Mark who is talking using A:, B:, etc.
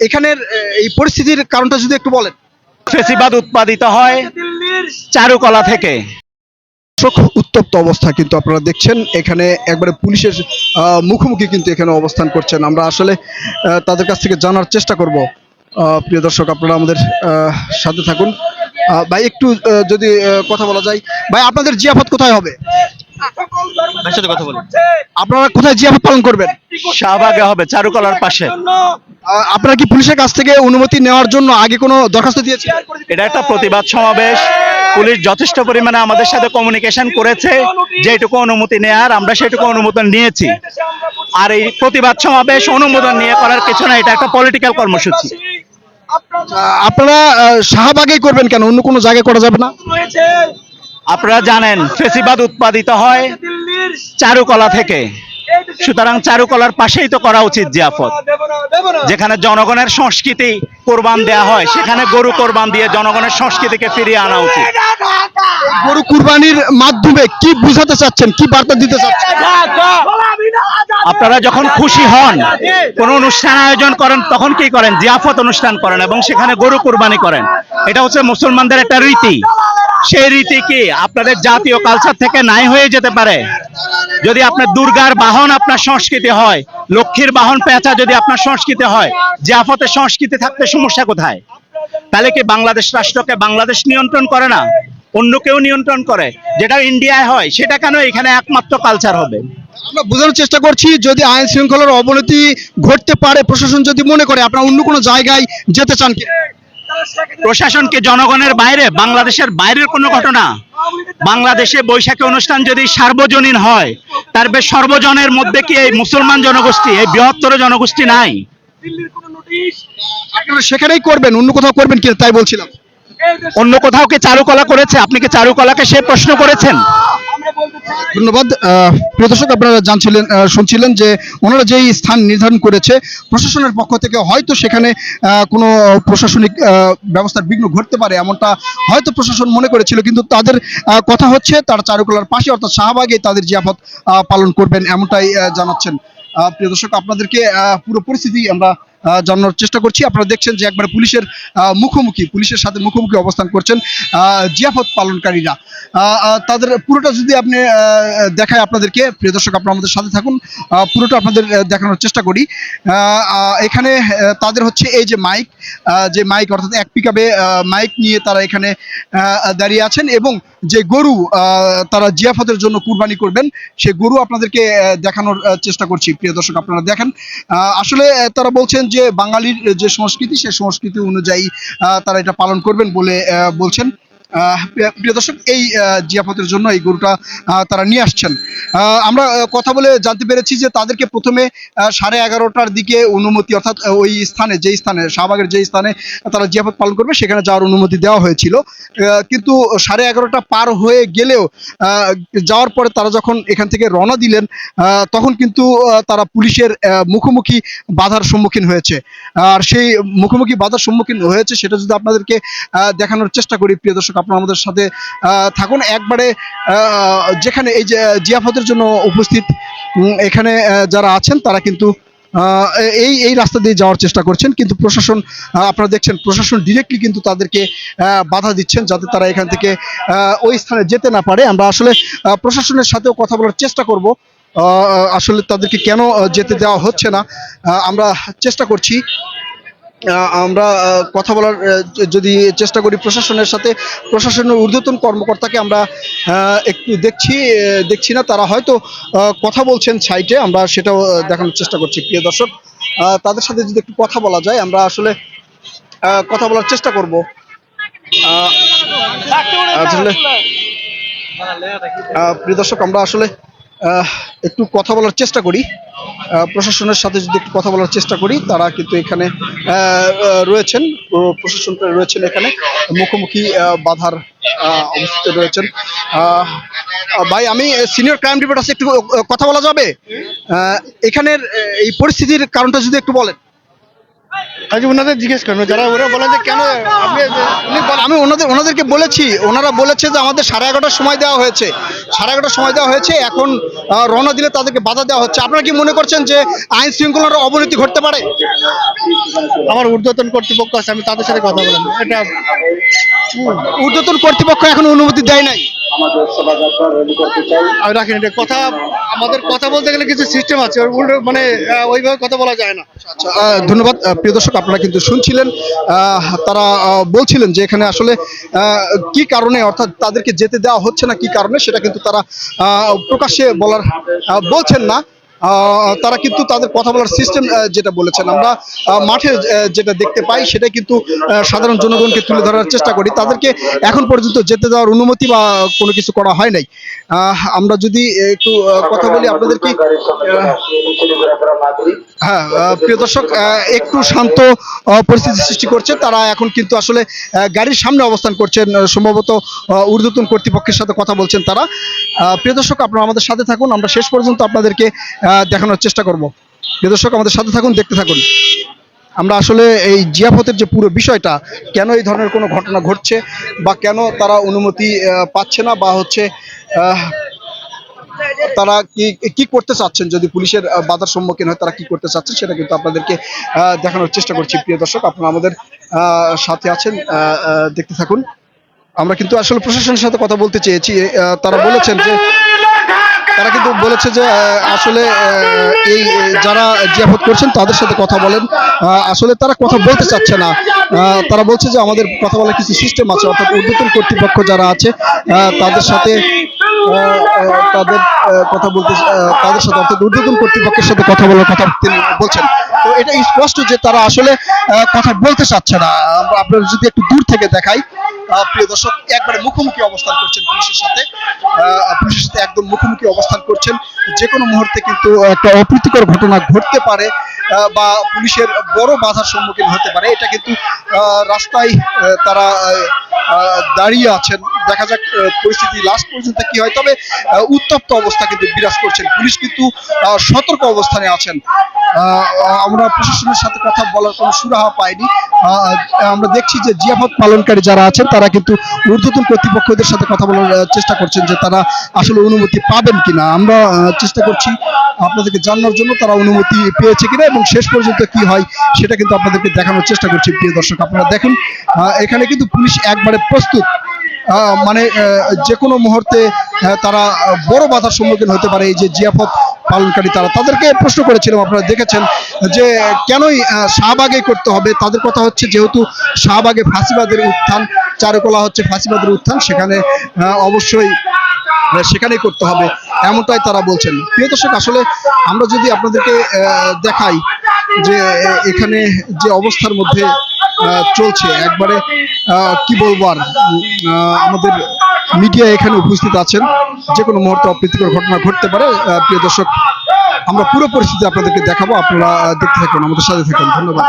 A: এখানের এই পরিস্থিতির কারণটা যদি একটু বলেন।
B: ফেসিবাদ উৎপাদিত হয় চারুকলা থেকে।
A: উত্তপ্ত অবস্থা কিন্তু আপনারা দেখছেন। এখানে একবারে পুলিশের আহ, মুখোমুখি কিন্তু এখানে অবস্থান করছেন। আমরা আসলে আহ, তাদের কাছ থেকে জানার চেষ্টা করব। আহ, প্রিয় দর্শক আপনারা আমাদের আহ, সাথে থাকুন। আহ, ভাই একটু যদি কথা বলা যায়। ভাই আপনাদের জিয়াফত কোথায় হবে?
B: ভাইয়ের সাথে কথা বলি।
A: আপনারা কোথায় জিয়াফত পালন করবেন?
B: শাহবাগে হবে চারুকলার পাশে।
A: আপনারা কি পুলিশের কাছ থেকে অনুমতি নেওয়ার জন্য আগে কোনো দরখাস্ত দিয়েছেন?
B: এটা একটা প্রতিবাদ সমাবেশ। পুলিশ যথেষ্ট পরিমাণে আমাদের সাথে কমিউনিকেশন করেছে। যেটুকু অনুমতি নেয়ার আমরা সেটুকু অনুমোদন নিয়েছি। আর এই প্রতিবাদ সমাবেশ অনুমোদন নিয়ে করার কিছু না এটা একটা পলিটিক্যাল কর্মসূচি।
A: আহ, আপনারা শাহবাগেই করবেন কেন? অন্য কোনো জায়গায় করা যাবে না?
B: আপনারা জানেন ফেসিবাদ উৎপাদিত হয় চারুকলা থেকে। সুতরাং চারুকলার পাশেই তো করা উচিত জিয়াফত। যেখানে জনগণের সংস্কৃতি কোরবান দেয়া হয় সেখানে গরু কোরবান দিয়ে জনগণের সংস্কৃতিকে ফিরিয়ে আনা উচিত।
A: গরু কুরবানির মাধ্যমে কি বুঝাতে চাচ্ছেন কি বার্তা দিতে চাচ্ছেন?
B: আপনারা যখন খুশি হন কোন অনুষ্ঠান আয়োজন করেন তখন কি করেন? জিয়াফত অনুষ্ঠান করেন এবং সেখানে গরু কোরবানি করেন। এটা হচ্ছে মুসলমানদের একটা রীতি। সেই রীতি কি আপনাদের জাতীয় কালচার থেকে নাই হয়ে যেতে পারে? যদি আপনার দুর্গার বাহন আপনার সংস্কৃতি হয়, লক্ষ্মীর বাহন পেঁচা যদি আপনার সংস্কৃতি হয়, জিয়াফতের সংস্কৃতি থাকতে সমস্যা কোথায়? তাহলে কি বাংলাদেশ রাষ্ট্রকে বাংলাদেশ নিয়ন্ত্রণ করে না? অন্য কেউ নিয়ন্ত্রণ করে? যেটা ইন্ডিয়ায় হয়, সেটা কেন এখানে একমাত্র কালচার হবে?
A: আমরা বোঝানোর চেষ্টা করছি, যদি আইন শৃঙ্খলার অবনতি ঘটতে পারে, প্রশাসন যদি মনে করে, আপনারা অন্য কোনো জায়গায় যেতে চান কি
B: প্রশাসন কি জনগণের বাইরে বাংলাদেশের বাইরের কোনো ঘটনা। বাংলাদেশে বৈশাখী অনুষ্ঠান যদি সার্বজনীন হয় তার বেশ সর্বজনের মধ্যে কি এই মুসলমান জনগোষ্ঠী এই বৃহত্তর জনগোষ্ঠী নাই?
A: সেখানেই করবেন অন্য কোথাও করবেন কি তাই বলছিলাম।
B: অন্য কোথাও কি চারুকলা করেছে? আপনি কি চারুকলাকে সে প্রশ্ন করেছেন?
A: ধন্যবাদ। প্রিয় দর্শক, আপনারা জানছিলেন শুনছিলেন যে ওনারা যেই স্থান নির্ধারণ করেছে, প্রশাসনের পক্ষ থেকে হয়তো সেখানে কোনো প্রশাসনিক ব্যবস্থার বিঘ্ন ঘটতে পারে এমনটা হয়তো প্রশাসন মনে করেছিল, কিন্তু তাদের কথা হচ্ছে তারা চারুকলার পাশে, অর্থাৎ শাহবাগে তাদের জিয়াফত পালন করবেন এমনটাই জানাচ্ছেন। প্রিয় দর্শক, আপনাদেরকে পুরো পরিস্থিতি আমরা জানানোর চেষ্টা করছি। আপনারা দেখছেন যে একবার পুলিশের মুখোমুখি, পুলিশের সাথে মুখোমুখি অবস্থান করছেন জিয়াফত পালনকারীরা। তাদের পুরোটা যদি আপনি দেখায় আপনাদেরকে, প্রিয় দর্শক, আপনারা আমাদের সাথে থাকুন। পুরোটা আপনাদের দেখানোর চেষ্টা করি। এখানে তাদের হচ্ছে এই যে মাইক যে মাইক, অর্থাৎ এক পিকআপে মাইক নিয়ে তারা এখানে দাঁড়িয়ে আছেন এবং যে গরু তারা জিয়াফতের জন্য কুরবানি করবেন, সে গরু আপনাদেরকে দেখানোর চেষ্টা করছি। প্রিয় দর্শক, আপনারা দেখেন। আসলে তারা বলছেন যে বাঙালির যে সংস্কৃতি সেই সংস্কৃতি অনুযায়ী তারা এটা পালন করবেন বলে বলছেন। প্রিয়- দর্শক এই আহ, জিয়াফতের জন্য এই গরুটা তারা নিয়ে আসছেন। আমরা কথা বলে জানতে পেরেছি যে তাদেরকে প্রথমে সাড়ে এগারোটার দিকে অনুমতি অর্থাৎ ওই স্থানে যেই স্থানে শাহবাগের যেই স্থানে তারা জিয়াফত পালন করবে সেখানে যাওয়ার অনুমতি দেওয়া হয়েছিল। কিন্তু সাড়ে এগারোটা পার হয়ে গেলেও যাওয়ার পরে তারা যখন এখান থেকে রওনা দিলেন তখন কিন্তু তারা পুলিশের মুখোমুখি বাধার সম্মুখীন হয়েছে। আর সেই মুখোমুখি বাধার সম্মুখীন হয়েছে সেটা যদি আপনাদেরকে দেখানোর চেষ্টা করি প্রিয় দর্শক আপনারা আমাদের সাথে থাকুন। একবারে যেখানে এই যে জিয়াফতের জন্য উপস্থিত এখানে যারা আছেন, তারা কিন্তু এই এই রাস্তা দিয়ে যাওয়ার চেষ্টা করছেন। কিন্তু প্রশাসন আপনারা দেখছেন, প্রশাসন ডিরেক্টলি কিন্তু তাদেরকে বাধা দিচ্ছেন যাতে তারা এখান থেকে ওই স্থানে যেতে না পারে। আমরা আসলে প্রশাসনের সাথেও কথা বলার চেষ্টা করব। আসলে তাদেরকে কেন যেতে দেওয়া হচ্ছে না? আমরা চেষ্টা করছি। আমরা কথা বলার যদি চেষ্টা করি প্রশাসনের সাথে, প্রশাসনের ঊর্ধ্বতন কর্মকর্তাকে আমরা একটু দেখছি দেখছি না, তারা হয়তো কথা বলছেন সাইটে, আমরা সেটাও দেখানোর চেষ্টা করছি। প্রিয় দর্শক তাদের সাথে যদি একটু কথা বলা যায়, আমরা আসলে কথা বলার চেষ্টা করব। আসলে প্রিয় দর্শক, আমরা আসলে একটু কথা বলার চেষ্টা করি। প্রশাসনের সাথে যদি একটু কথা বলার চেষ্টা করি, তারা কিন্তু এখানে রয়েছেন প্রশাসন রয়েছেন এখানে। মুখোমুখি বাধার অবস্থিত রয়েছেন। ভাই, আমি সিনিয়র ক্রাইম রিপোর্ট আছে একটু কথা বলা যাবে? এখানের এই পরিস্থিতির কারণটা যদি একটু বলেন।
C: আজ ওনাদের জিজ্ঞেস করুন যারা ওরা বলেন যে কেন আপনি
A: আমি ওনাদের ওনাদেরকে বলেছি ওনারা বলেছে যে আমাদের সাড়ে এগারোটার সময় দেওয়া হয়েছে। সাড়ে এগারোটার সময় দেওয়া হয়েছে এখন রওনা দিলে তাদেরকে বাধা দেওয়া হচ্ছে। আপনারা কি মনে করছেন যে আইন শৃঙ্খলার অবনতি ঘটতে পারে?
C: আমার ঊর্ধ্বতন কর্তৃপক্ষ আছে আমি তাদের সাথে কথা বললাম। এটা
A: ঊর্ধ্বতন কর্তৃপক্ষ এখন অনুমতি দেয় নাই।
C: আমি রাখিনি এটা কথা আমাদের কথা বলতে গেলে কিছু সিস্টেম আছে উল্টো মানে ওইভাবে কথা বলা যায় না।
A: আচ্ছা আহ, ধন্যবাদ। প্রিয় দর্শক আপনারা কিন্তু শুনছিলেন। আহ, তারা আহ, বলছিলেন যে এখানে আসলে আহ, কি কারণে অর্থাৎ তাদেরকে যেতে দেওয়া হচ্ছে না কি কারণে সেটা কিন্তু তারা আহ, প্রকাশ্যে বলার বলছেন না। তারা কিন্তু তাদের কথা বলার সিস্টেম যেটা বলেছেন। আমরা মাঠে যেটা দেখতে পাই সেটা কিন্তু সাধারণ জনগণকে তুলে ধরার চেষ্টা করি। তাদেরকে এখন পর্যন্ত যেতে দেওয়ার অনুমতি বা কোনো কিছু করা হয় নাই। আমরা যদি একটু কথা বলি আপনাদের কি হ্যাঁ প্রিয় দর্শক একটু শান্ত পরিস্থিতি সৃষ্টি করছে। তারা এখন কিন্তু আসলে গাড়ির সামনে অবস্থান করছেন সম্ভবত ঊর্ধ্বতন কর্তৃপক্ষের সাথে কথা বলছেন তারা। প্রিয় দর্শক, আপনারা আমাদের সাথে থাকুন। আমরা শেষ পর্যন্ত আপনাদেরকে দেখানোর চেষ্টা করব। দর্শক, আমাদের সাথে থাকুন, দেখতে থাকুন। আমরা আসলে এই জিয়াফতের যে পুরো বিষয়টা, কেন এই ধরনের কোনো ঘটনা ঘটছে বা কেন তারা অনুমতি পাচ্ছে না বা হচ্ছে তারা কি কি করতে চাচ্ছেন? যদি পুলিশের বাধার সম্মুখীন হয়, তারা কি করতে চাচ্ছেন? সেটা কিন্তু আপনাদেরকে দেখানোর চেষ্টা করছি। প্রিয় দর্শক, আপনারা আমাদের সাথে আছেন দেখতে থাকুন। আমরা কিন্তু আসলে প্রশাসনের সাথে কথা বলতে চেয়েছি। তারা বলেছেন যে তারা কিন্তু বলেছে যে আসলে এই যারা জিয়াফত করছেন তাদের সাথে কথা বলেন। আসলে তারা কথা বলতে চাচ্ছে না। তারা বলছে যে, আমাদের কথা বলার কিছু সিস্টেম আছে, অর্থাৎ ঊর্ধ্বতন কর্তৃপক্ষ যারা আছে তাদের সাথে তাদের কথা বলতে তাদের সাথে, অর্থাৎ ঊর্ধ্বতন কর্তৃপক্ষের সাথে কথা বলার কথা তিনি বলছেন। তো এটা স্পষ্ট যে তারা আসলে কথা বলতে চাচ্ছে না। আমরা আপনারা যদি একটু দূর থেকে দেখাই প্রিয় দর্শক, একবারে মুখোমুখি অবস্থান করছেন পুলিশের সাথে। পুলিশের সাথে একদম মুখোমুখি অবস্থান করছেন। যে কোনো মুহূর্তে কিন্তু একটা অপ্রীতিকর ঘটনা ঘটতে পারে বা পুলিশের বড় বাধার সম্মুখীন হতে পারে। এটা কিন্তু রাস্তায় তারা দাঁড়িয়ে আছেন। দেখা যাক পরিস্থিতি লাস্ট পর্যন্ত কি হয়। তবে উত্তপ্ত অবস্থা কিন্তু বিরাজ করছেন। পুলিশ কিন্তু সতর্ক অবস্থানে আছেন। আমরা প্রশাসনের সাথে কথা বলার কোনো সুরাহা পাইনি। আমরা দেখছি যে জিয়াফত পালনকারী যারা আছেন, তারা কিন্তু ঊর্ধ্বতন কর্তৃপক্ষদের সাথে কথা বলার চেষ্টা করছেন যে তারা আসলে অনুমতি পাবেন কিনা। আমরা চেষ্টা করছি আপনাদেরকে জানানোর জন্য তারা অনুমতি পেয়েছে কিনা এবং শেষ পর্যন্ত কি হয় সেটা কিন্তু আপনাদেরকে দেখানোর চেষ্টা করছি, প্রিয় দর্শক। আপনারা দেখুন এখানে কিন্তু পুলিশ একবারে প্রস্তুত। মানে যে কোনো মুহূর্তে তারা বড় বাধার সম্মুখীন হতে পারে এই যে জিয়াফত পালনকারী তারা তাদেরকে প্রশ্ন করেছিলাম, আপনারা দেখেছেন যে কেনই শাহবাগে করতে হবে? তাদের কথা হচ্ছে যেহেতু শাহবাগে ফাঁসিবাদের উত্থান, চারুকলা হচ্ছে ফাঁসিবাদের উত্থান, সেখানে অবশ্যই সেখানেই করতে হবে, এমনটাই তারা বলছেন। প্রিয় দর্শক, আসলে আমরা যদি আপনাদেরকে দেখাই যে এখানে যে অবস্থার মধ্যে চলছে, একবারে কি বলব আর আমাদের মিডিয়া এখানে উপস্থিত আছেন। যে কোনো মুহূর্তে অপ্রীতিকর ঘটনা ঘটতে পারে প্রিয় দর্শক, আমরা পুরো পরিস্থিতি আপনাদেরকে দেখাবো। আপনারা দেখতে থাকুন, আমাদের সাথে থাকুন। ধন্যবাদ।